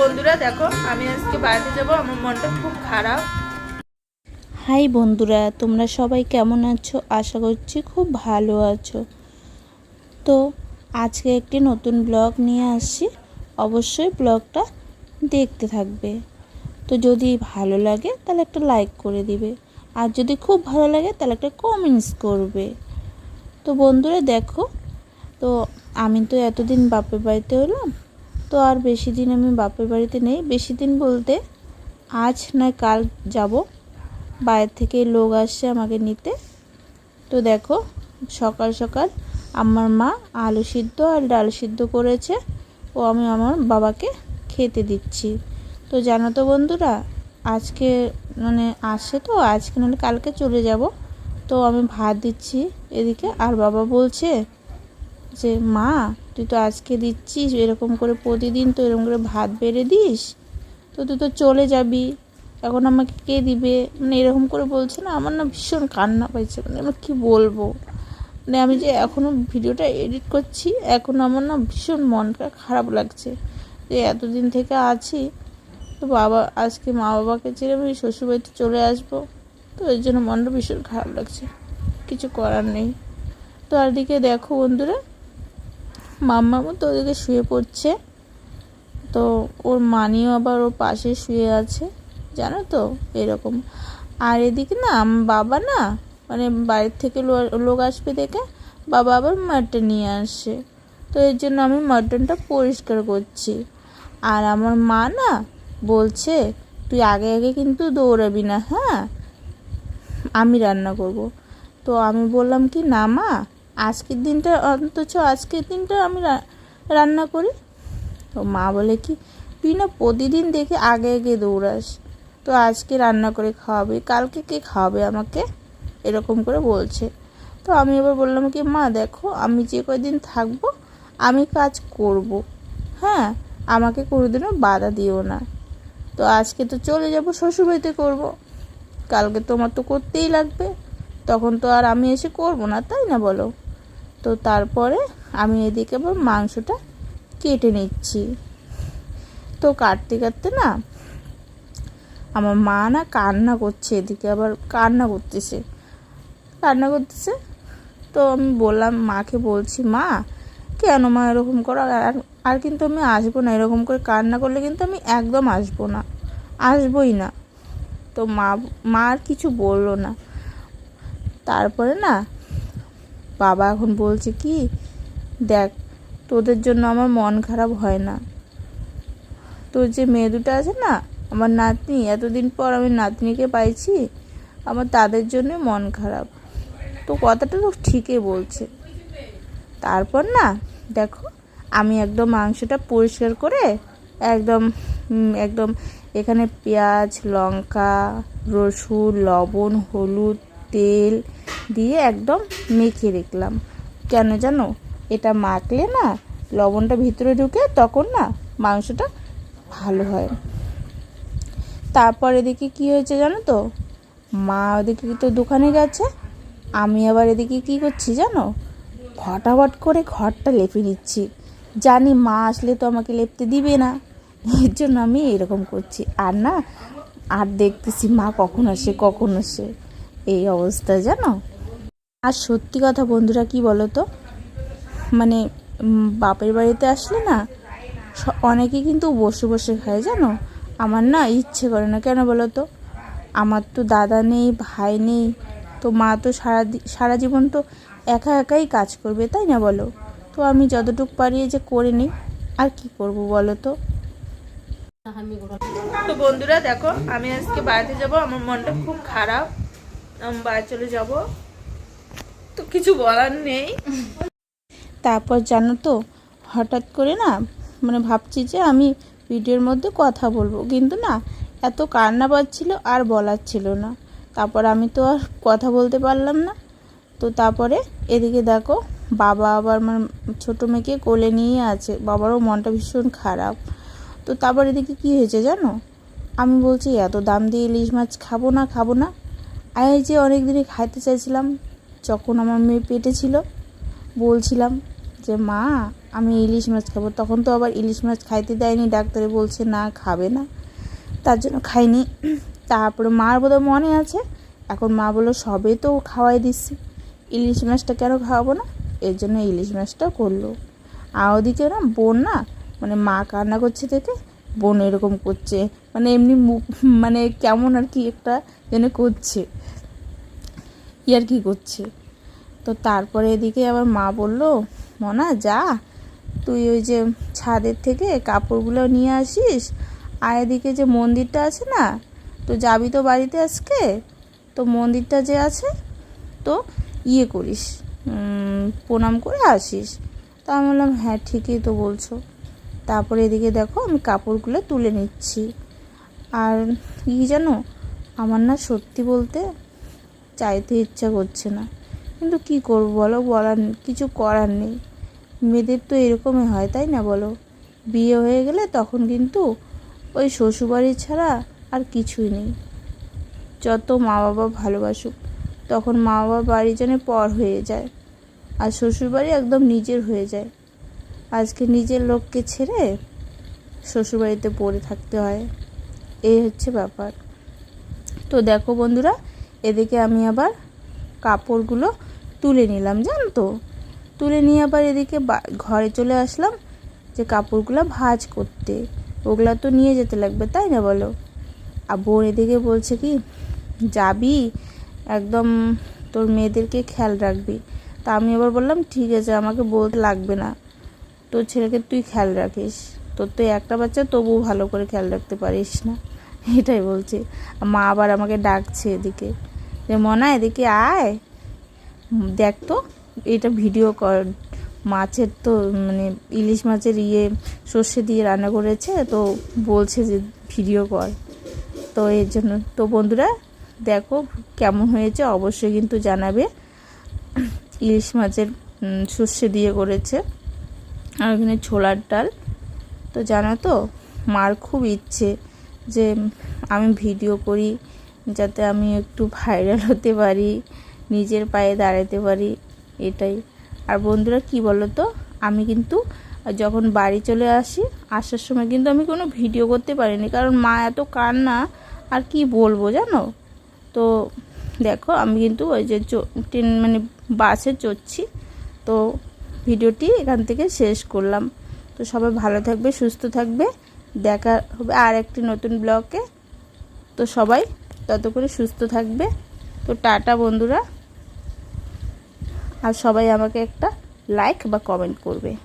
বন্ধুরা, দেখো, আমি আজকে বাড়িতে যাব। আমার মনটা খুব খারাপ। হাই বন্ধুরা, তোমরা সবাই কেমন আছো? আশা করছি খুব ভালো আছো। তো আজকে একটি নতুন ব্লগ নিয়ে আসছি। অবশ্যই ব্লগটা দেখতে থাকবে। তো যদি ভালো লাগে, তাহলে একটা লাইক করে দিবে। আর যদি খুব ভালো লাগে, তাহলে একটা কমেন্টস করবে। তো বন্ধুরা, দেখো, তো আমি তো এতদিন বাপের বাড়িতে হলাম। তো আর বেশি দিন আমি বাপের বাড়িতে নেই। বেশি দিন বলতে আজ নয়, কাল যাব। বাইরে থেকে লোক আসছে আমাকে নিতে। তো দেখো, সকাল সকাল আমার মা আলু সিদ্ধ আর ডাল সিদ্ধ করেছে। ও আমি আমার বাবাকে খেতে দিচ্ছি। তো জানো তো বন্ধুরা, আজকে মানে আসছে তো, আজকে নাহলে কালকে চলে যাব। তো আমি ভাত দিচ্ছি এদিকে। আর বাবা বলছে যে, মা, তুই তো আজকে দিচ্ছিস, এরকম করে প্রতিদিন তো এরকম করে ভাত বেড়ে দিস, তো তুই তো চলে যাবি। এখন আমাকে কে দিবে? মানে এরকম করে বলছে না, আমার না ভীষণ কান্না পাইছে মানে আমি কী বলব? মানে আমি যে এখনও ভিডিওটা এডিট করছি, এখন আমার না ভীষণ মনটা খারাপ লাগছে। যে এতদিন থেকে আছি, তো বাবা, আজকে মা বাবাকে ছেড়ে আমি শ্বশুরবাড়িতে চলে আসব, তো এর জন্য মনটা ভীষণ খারাপ লাগছে। কিছু করার নেই। তো আর দিকে দেখো বন্ধুরা মাম্মা মতো ওদিকে শুয়ে পড়ছে। তো ওর মানিও আবার ওর পাশে শুয়ে আছে। জানো তো, এরকম। আর এদিকে না, বাবা না মানে বাড়ির থেকে লোক আসবে দেখে, বাবা আবার মাটন নিয়ে আসে। তো এর জন্য আমি মাটনটা পরিষ্কার করছি। আর আমার মা না, বলছে, তুই আগে আগে কিন্তু দৌড়াবি না হ্যাঁ? আমি রান্না করব। তো আমি বললাম কি, না মা আজকের দিনটা, অন্তত আজকের দিনটা আমি রান্না করি। তো মা বলে কি, তুই না প্রতিদিন দেখে আগে আগে দৌড়াস। তো আজকে রান্না করে খাওয়াবি, কালকে কে খাওয়াবে আমাকে? এরকম করে বলছে। তো আমি এবার বললাম কি, মা, দেখো, আমি যে কয়দিন থাকব, আমি কাজ করব। হ্যাঁ আমাকে কোনোদিনও বাধা দিও না। তো আজকে তো চলে যাব, শ্বশুরবাড়িতে করব। কালকে তোমার তো করতেই লাগবে। তখন তো আর আমি এসে করব না, তাই না বলো? তো তারপরে আমি এদিকে আবার মাংসটা কেটে নিচ্ছি। তো কাটতে কাটতে না আমার মা না কান্না করছে এদিকে, আবার কান্না করতেছে। কান্না করতেছে? তো আমি বললাম, মাকে বলছি, মা, কেন মা এরকম করো? আর আর কিন্তু আমি আসব না। এরকম করে কান্না করলে কিন্তু আমি একদম আসব না। আসবই না। তো মা মা আর কিছু বলল না। তারপরে না বাবা এখন বলছে কি, দেখ, তোদের জন্য আমার মন খারাপ হয় না। তোর যে মেয়ে দুটো আছে না, আমার নাতনি, এতদিন পর আমি নাতনিকে পাইছি, আমার তাদের জন্য মন খারাপ। তো কথাটা তো ঠিকই বলছে। তারপর না, দেখো, আমি একদম মাংসটা পরিষ্কার করে একদম একদম এখানে পেঁয়াজ, লঙ্কা, রসুন, লবণ, হলুদ, তেল দিয়ে একদম মেখে রাখলাম। কেন জানো? এটা মাখলে না লবণটা ভিতরে ঢুকে তখন না মাংসটা ভালো হয়। তারপর এদিকে কি হয়েছে জানো তো? মা ওদিকে তো দোকানে গেছে। আমি আবার এদিকে কি করছি জানো? ফটাফট করে ঘরটা লেপে নিচ্ছি। জানি মা আসলে তো আমাকে লেপতে দিবে না। এর জন্য আমি এরকম করছি। আর না, আর দেখতেছি মা কখন আসে কখন আসে। এই অবস্থা জানো? আর সত্যি কথা বন্ধুরা, কি বলো তো মানে বাপের বাড়িতে আসলে না অনেকে কিন্তু বসে বসে খায়, জানো? আমার না ইচ্ছে করে না, কেন বলো তো আমার তো দাদা নেই, ভাই নেই, তো মা তো সারা সারা জীবন তো একা একাই কাজ করবে, তাই না বলো? তো আমি যতটুকু পারি যে করে নিই, আর কি করব বলো তো? তো বন্ধুরা দেখো, আমি আজকে বাড়িতে যাব, আমার মনটা খুব খারাপ আমি বাড়ি চলে যাব। তো কিছু বলার নেই। তারপর জানো তো, হঠাৎ করে না মানে ভাবছি যে আমি ভিডিওর মধ্যে কথা বলব। কিন্তু না, এত কান্না পাচ্ছিল আর বলার ছিল না। তারপর আমি তো আর কথা বলতে পারলাম না। তো তারপরে এদিকে দেখো, বাবা আবার আমার ছোটো মেয়েকে কোলে নিয়ে আছে। বাবারও মনটা ভীষণ খারাপ। তো তারপর এদিকে কি হয়েছে জানো? আমি বলছি, এত দাম দিয়ে ইলিশ মাছ খাব না খাব না। আর এই যে অনেক দিনই খাইতে চাইছিলাম। যখন আমার মেয়ে পেটে ছিল, বলছিলাম যে, মা, আমি ইলিশ মাছ খাব। তখন তো আবার ইলিশ মাছ খাইতে দেয়নি, ডাক্তারে বলছে, না, খাবে না। তার জন্য খাইনি। তারপরে মার বোধহয় মনে আছে, এখন মা বলল, সবে তো খাওয়াই দিচ্ছি। ইলিশ মাছটা কেন খাওয়াবো না? এর জন্য ইলিশ মাছটা করল। আর ওদিকে না, বোন না মানে মা কান্না করছে থেকে বোন এরকম করছে মানে এমনি মুখ মানে কেমন আর কি একটা যেন করছে। ইয়ার কি করছে? তো তারপরে এদিকে আবার মা বলল, মনা, যা। তুই ওই যে ছাদের থেকে কাপড়গুলো নিয়ে আসিস। আর এদিকে যে মন্দিরটা আছে না, তো যাবি তো বাড়িতে আজকে? তো মন্দিরটা যে আছে, তো ইয়ে করিস প্রণাম করে আসিস। তা আমি বললাম হ্যাঁ ঠিকই তো বলছো। তারপরে এদিকে দেখো, আমি কাপড়গুলো তুলে নিচ্ছি। আর কি জানো, আমার না সত্যি বলতে চাইতে ইচ্ছা করছে না। কিন্তু কি করব বলো? বলার কিছু করার নেই। মেয়েদের তো এরকমই হয়, তাই না বলো? বিয়ে হয়ে গেলে তখন কিন্তু ওই শ্বশুরবাড়ি ছাড়া আর কিছুই নেই। যত মা বাবা ভালোবাসুক, তখন মা বাবা বাড়ি যেন পর হয়ে যায় আর শ্বশুরবাড়ি একদম নিজের হয়ে যায়। আজকে নিজের লোককে ছেড়ে শ্বশুরবাড়িতে পড়ে থাকতে হয়। এই হচ্ছে ব্যাপার। তো দেখো বন্ধুরা এদিকে আমি আবার কাপড়গুলো তুলে নিলাম জানো তো তুলে নিয়ে আবার এদিকে ঘরে চলে আসলাম যে কাপড়গুলো ভাঁজ করতে। ওগুলো তো নিয়ে যেতে লাগবে, তাই না বলো? আর বোন এদিকে বলছে কি, যাবি? একদম তোর মেয়েদেরকে খেয়াল রাখবি। তা আমি আবার বললাম, ঠিক আছে, আমাকে বলতে লাগবে না। তোর ছেলেকে তুই খেয়াল রাখিস। তোর তো একটা বাচ্চা, তবুও ভালো করে খেয়াল রাখতে পারিস না। এটাই বলছে। মা আবার আমাকে ডাকছে এদিকে। যে, মনা, এদিকে আয়। দেখ তো, এটা ভিডিও কর। মাছের তো মানে ইলিশ মাছের ইয়ে সর্ষে দিয়ে রান্না করেছে, তো বলছে যে, ভিডিও কর। তো এর জন্য, তো বন্ধুরা, দেখো কেমন হয়েছে, অবশ্যই কিন্তু জানাবে। ইলিশ মাছের সর্ষে দিয়ে করেছে। আর ওখানে ছোলার ডাল। তো জানো তো, মার খুব ইচ্ছে। যে আমি ভিডিও করি যাতে আমি একটু ভাইরাল হতে পারি, নিজের পায়ে দাঁড়াতে পারি, এটাই। আর বন্ধুরা, কি বলো তো আমি কিন্তু যখন বাড়ি চলে আসি, আসার সময় কিন্তু আমি কোনো ভিডিও করতে পারিনি। কারণ মা এত কান্না, আর কি বলব জানো? তো দেখো, আমি কিন্তু ওই যে ট্রেন মানে বাসে চড়ছি। তো ভিডিওটি এখান থেকে শেষ করলাম। তো সবাই ভালো থাকবে, সুস্থ থাকবে। দেখা হবে আর একটি নতুন ব্লগে। তো সবাই ততক্ষণে সুস্থ থাকবে। তো টাটা বন্ধুরা। আর সবাই আমাকে একটা লাইক বা কমেন্ট করবে।